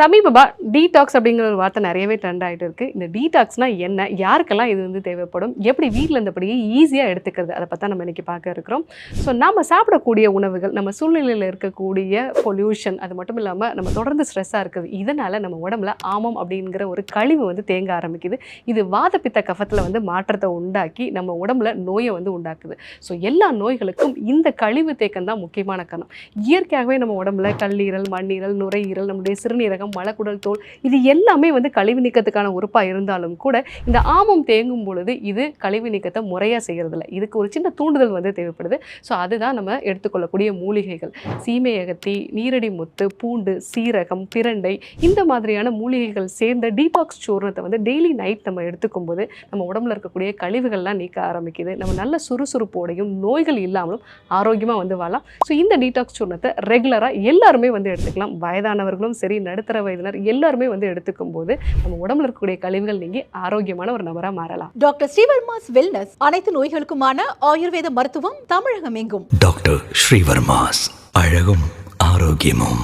சமீபமாக டீடாக்ஸ் அப்படிங்கிற ஒரு வார்த்தை நிறையவே ட்ரெண்ட் ஆகிட்டு இருக்குது இந்த டீடாக்ஸ்னால் என்ன? யாருக்கெல்லாம் இது வந்து தேவைப்படும்? எப்படி வீட்டில் இருந்தபடியே ஈஸியாக எடுத்துக்கிறது? அதை பற்றி நம்ம இன்றைக்கி பார்க்க இருக்கிறோம். ஸோ நம்ம சாப்பிடக்கூடிய உணவுகள் நம்ம சூழ்நிலையில் இருக்கக்கூடிய பொல்யூஷன் அது மட்டும் இல்லாமல் நம்ம தொடர்ந்து ஸ்ட்ரெஸ்ஸாக இருக்குது. இதனால் நம்ம உடம்புல ஆமம் அப்படிங்கிற ஒரு கழிவு வந்து தேங்க ஆரம்பிக்குது. இது வாதப்பித்த கஃபத்தில் வந்து மாற்றத்தை உண்டாக்கி நம்ம உடம்புல நோயை வந்து உண்டாக்குது. ஸோ எல்லா நோய்களுக்கும் இந்த கழிவு தேக்கம் தான் முக்கியமான காரணம். இயற்கையாகவே நம்ம உடம்புல கல்லீரல் மண்ணீரல் நுரையீரல் நம்முடைய சிறுநீரகம் மலக்குடல் தோல் இது எல்லாமே வந்து கழிவு நீக்கத்துக்கான உறுப்பாக இருந்தாலும் கூட இந்த ஆமம் தேங்கும் பொழுது இது கழிவு நீக்கத்தை முறையாக செய்கிறதில்ல இதுக்கு ஒரு சின்ன தூண்டுதல் வந்து தேவைப்படுது. ஸோ அதுதான் நம்ம எடுத்துக்கொள்ளக்கூடிய மூலிகைகள். சீமையகத்தி நீரடி முத்து பூண்டு சீரகம் பிரண்டை இந்த மாதிரியான மூலிகைகள் சேர்ந்த டீடாக்ஸ் சூர்ணத்தை வந்து டெய்லி நைட் நம்ம எடுத்துக்கும் போது நம்ம உடம்புல இருக்கக்கூடிய கழிவுகள்லாம் நீக்க ஆரம்பிக்குது. நம்ம நல்ல சுறுசுறுப்போடையும் நோய்கள் இல்லாமலும் ஆரோக்கியமாக வந்து வாழலாம். ஸோ இந்த டீடாக்ஸ் சூர்ணத்தை ரெகுலராக எல்லாருமே வந்து எடுத்துக்கலாம். வயதானவர்களும் சரி நடுத்தர வயதினர் எல்லாருமே வந்து எடுத்துக்கும் போது நம்ம உடம்புல இருக்கக்கூடிய கழிவுகள் நீங்கி ஆரோக்கியமான ஒரு நபராக மாறலாம். டாக்டர் ஸ்ரீவர்மாஸ் வெல்னஸ் அனைத்து நோய்களுக்குமான ஆயுர்வேத மருத்துவம் தமிழகம் எங்கும் டாக்டர் ஸ்ரீவர்மாஸ் அழகும் ஆரோக்கியமும்.